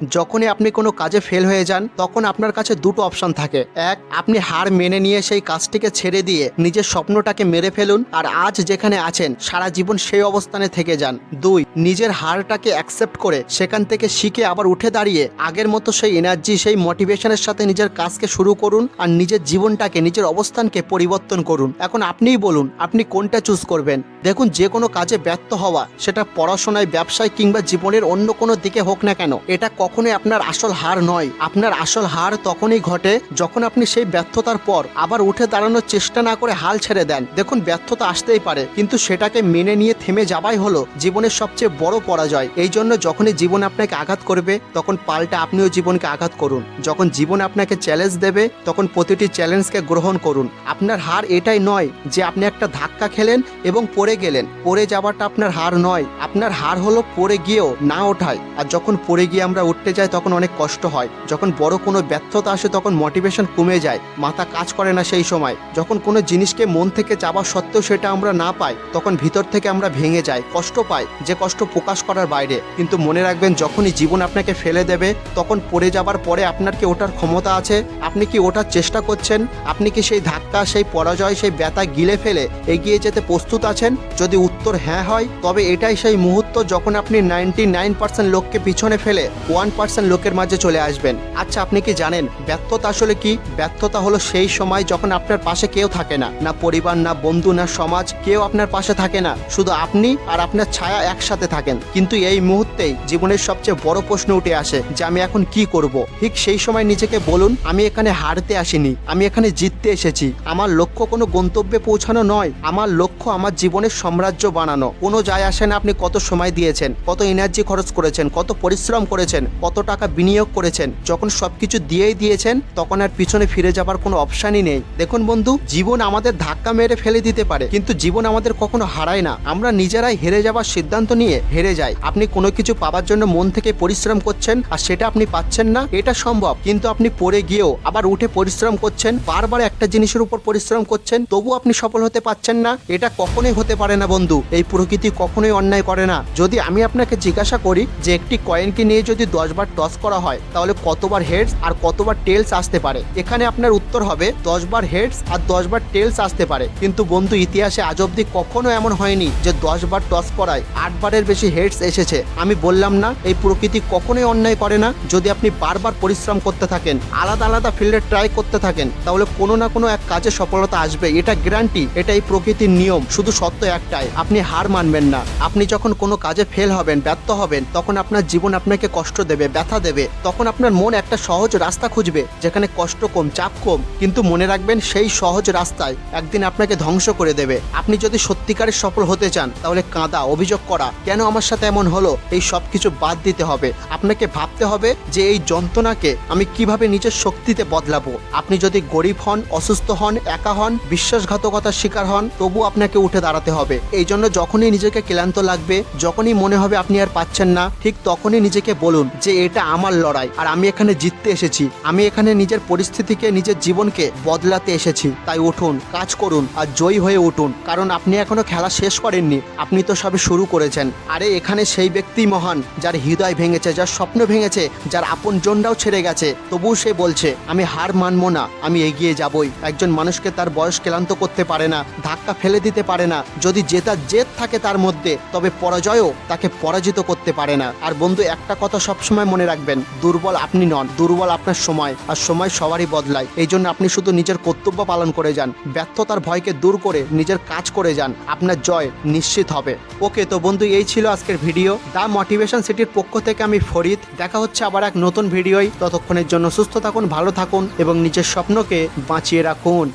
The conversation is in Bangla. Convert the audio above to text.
যখনই আপনি কোনো কাজে ফেল হয়ে যান, তখন আপনার কাছে দুটো অপশন থাকে। এক, আপনি হার মেনে নিয়ে সেই কাজটিকে ছেড়ে দিয়ে নিজের স্বপ্নটাকে মেরে ফেলুন আর আজ যেখানে আছেন, সারা জীবন সেই অবস্থানে থেকে যান। দুই, নিজের হারটাকে অ্যাকসেপ্ট করে সেখান থেকে শিখে আবার উঠে দাঁড়িয়ে আগের মতো সেই এনার্জি সেই মোটিভেশনের সাথে নিজের কাজকে শুরু করুন আর নিজের জীবনটাকে, নিজের অবস্থানকে পরিবর্তন করুন। এখন আপনিই বলুন, আপনি কোনটা চুজ করবেন? দেখুন, যে কোনো কাজে ব্যর্থ হওয়া, সেটা পড়াশোনায়, ব্যবসায় কিংবা জীবনের অন্য কোনো দিকে হোক না কেন, এটা কখনোই আপনার আসল হার নয়। আপনার আসল হার তখনই ঘটে যখন আপনি সেই ব্যর্থতার পর আবার উঠে দাঁড়ানোর চেষ্টা না করে হাল ছেড়ে দেন। দেখুন, ব্যর্থতা আসতেই পারে, কিন্তু সেটাকে মেনে নিয়ে থেমে যাওয়াই হলো জীবনের সবচেয়ে বড় পরাজয়। এই জন্য যখনই জীবন আপনাকে আঘাত করবে, তখন পাল্টা আপনিও জীবনকে আঘাত করুন। যখন জীবন আপনাকে চ্যালেঞ্জ দেবে, তখন প্রতিটি চ্যালেঞ্জকে গ্রহণ করুন। আপনার হার এটাই নয় যে আপনি একটা ধাক্কা খেলেন এবং পড়ে গেলেন। পড়ে যাওয়াটা আপনার হার নয়। আপনার হার হলো পড়ে গিয়েও না ওঠায়। আর যখন পড়ে গিয়ে আমরা উঠতে যায় তখন অনেক কষ্ট হয়। যখন বড় কোনো ব্যর্থতা আসে তখন মোটিভেশন কমে যায়। মাথা কাজ করে না সেই সময়। যখন কোনো জিনিসকে মন থেকে চাওয়া সত্ত্বেও সেটা আমরা না পাই, তখন ভিতর থেকে আমরা ভেঙে যাই, কষ্ট পাই, যে কষ্ট প্রকাশ করার বাইরে। কিন্তু মনে রাখবেন, যখনই জীবন আপনাকে ফেলে দেবে, তখন পড়ে যাবার পরে আপনার কি ওঠার ক্ষমতা আছে? আপনি কি ওঠার চেষ্টা করছেন? আপনি কি সেই ধাক্কা, সেই পরাজয়, সেই ব্যথা গিলে ফেলে এগিয়ে যেতে প্রস্তুত আছেন? যদি উত্তর হ্যাঁ হয়, তবে এটাই সেই মুহূর্ত যখন আপনি নাইনটি নাইন পার্সেন্ট লোককে পিছনে ফেলে ওয়ান পার্সেন্ট লোকের মাঝে চলে আসবেন। আচ্ছা আপনি কি জানেন ব্যর্থতা আসলে কি? ব্যর্থতা হলো সেই সময় যখন আপনার পাশে কেউ থাকে না না পরিবার, না বন্ধু, না সমাজ, কেউ আপনার পাশে থাকে না। শুধু আপনি আর আপনার ছায়া একসাথে থাকেন। কিন্তু এই মুহূর্তেই জীবনের সবচেয়ে বড় প্রশ্ন উঠে আসে যে আমি এখন কি করব? ঠিক সেই সময় নিজেকে বলুন, আমি এখানে হারতে আসিনি, আমি এখানে জিততে এসেছি। আমার লক্ষ্য কোনো গন্তব্যে পৌঁছানো নয়, আমার লক্ষ্য আমার জীবনের সাম্রাজ্য বানানো। কোনো যায় আসে না আপনি কত সময় দিয়েছেন, কত এনার্জি খরচ করেছেন, কত পরিশ্রম করেছেন কত টাকা বিনিয়োগ করেছেন, যখন সবকিছু দিয়েই দিয়েছেন, তখন আর পিছনে ফিরে যাবার কোনো অপশানই নেই। দেখুন বন্ধু, জীবন আমাদের ধাক্কা মেরে ফেলে দিতে পারে, কিন্তু জীবন আমাদের কখনো হারায় না। আমরা নিজেরাই হেরে যাবার সিদ্ধান্ত নিয়ে হেরে যাই। আপনি কোনো কিছু পাবার জন্য মন থেকে পরিশ্রম করছেন, আর সেটা আপনি পাচ্ছেন না, এটা সম্ভব। কিন্তু আপনি পড়ে গিয়েও আবার উঠে পরিশ্রম করছেন, বারবার একটা জিনিসের উপর পরিশ্রম করছেন তবু আপনি সফল হতে পারছেন না, এটা কখনোই হতে পারে না বন্ধু। এই প্রকৃতি কখনোই অন্যায় করে না। যদি আমি আপনাকে জিজ্ঞাসা করি যে একটি কয়েনকে নিয়ে যদি দশবার টস করা হয়, তাহলে কতবার হেডস আর কতবার টেলস আসতে পারে? এখানে আপনার উত্তর হবে দশবার হেডস আর দশবার টেলস আসতে পারে। কিন্তু বন্ধু, ইতিহাসে আজ অব্দি কখনো এমন হয়নি যে দশবার টস করায় আটবারের বেশি হেডস এসেছে। আমি বললাম না, এই প্রকৃতি কখনোই অন্যায় করে না। যদি আপনি বারবার পরিশ্রম করতে থাকেন, আলাদা আলাদা ফিল্ডে ট্রাই করতে থাকেন, তাহলে কোনো না কোনো এক কাজে সফলতা আসবে। এটা গ্যারান্টি এটা এই প্রকৃতির নিয়ম। শুধু সত্য একটাই, আপনি হার মানবেন না। আপনি যখন কোনো কাজে ফেল হবেন, ব্যর্থ হবেন, তখন আপনার জীবন আপনাকে কষ্ট দেবে। ব্যথা দেবে, তখন আপনার মন একটা সহজ রাস্তা খুঁজবে, যেখানে কষ্ট কম, চাপ কম, কিন্তু মনে রাখবেন সেই সহজ রাস্তায় একদিন আপনাকে ধ্বংস করে দেবে। আপনি যদি সত্যিকারের সফল হতে চান, তাহলে কাঁদা, অভিযোগ করা, কেন আমার সাথে এমন হলো, এই সব কিছু বাদ দিতে হবে। আপনাকে ভাবতে হবে যে এই যন্ত্রণাকে আমি কীভাবে নিজের শক্তিতে বদলাবো। আপনি যদি গরিব হন, অসুস্থ হন, একা হন, বিশ্বাসঘাতকতার শিকার হন, তবু আপনাকে উঠে দাঁড়াতে হবে। এই জন্য যখনই নিজেকে ক্লান্ত লাগবে, যখনই মনে হবে আপনি আর পাচ্ছেন না, ঠিক তখনই নিজেকে বলুন যে এটা আমার লড়াই আর আমি এখানে জিততে এসেছি। আমি এখানে নিজের পরিস্থিতিকে, নিজের জীবনকে বদলাতে এসেছি। তাই উঠুন, কাজ করুন আর জয়ী হয়ে উঠুন। কারণ আপনি এখনও খেলা শেষ করেননি। আপনি তো সবে শুরু করেছেন। আরে, এখানে সেই ব্যক্তি মহান যার হৃদয় ভেঙেছে, যার স্বপ্ন ভেঙেছে, যার আপন জনটাও ছেড়ে গেছে। তবুও সে বলছে, আমি হার মানবো না, আমি এগিয়ে যাবই। একজন মানুষকে তার বয়স ক্লান্ত করতে পারে না, ধাক্কা ফেলে দিতে পারে না। যদি জেতার জেদ থাকে তার মধ্যে, তবে পরাজয়ও তাকে পরাজিত করতে পারে না। আর বন্ধু, একটা কথা সবসময় মনে রাখবেন, দুর্বল আপনি নন, দুর্বল আপনার সময়, আর সময় সবারই বদলায়। এই জন্য আপনি শুধু নিজের কর্তব্য পালন করে যান, ব্যর্থতার ভয়কে দূর করে নিজের কাজ করে যান, আপনার জয় নিশ্চিত হবে। ওকে, তো বন্ধু, এই ছিল আজকের ভিডিও। দা মোটিভেশন সিটির পক্ষ থেকে আমি ফরিদ। দেখা হচ্ছে আবার এক নতুন ভিডিওই ততক্ষণের জন্য সুস্থ থাকুন, ভালো থাকুন, এবং নিজের স্বপ্নকে বাঁচিয়ে রাখুন।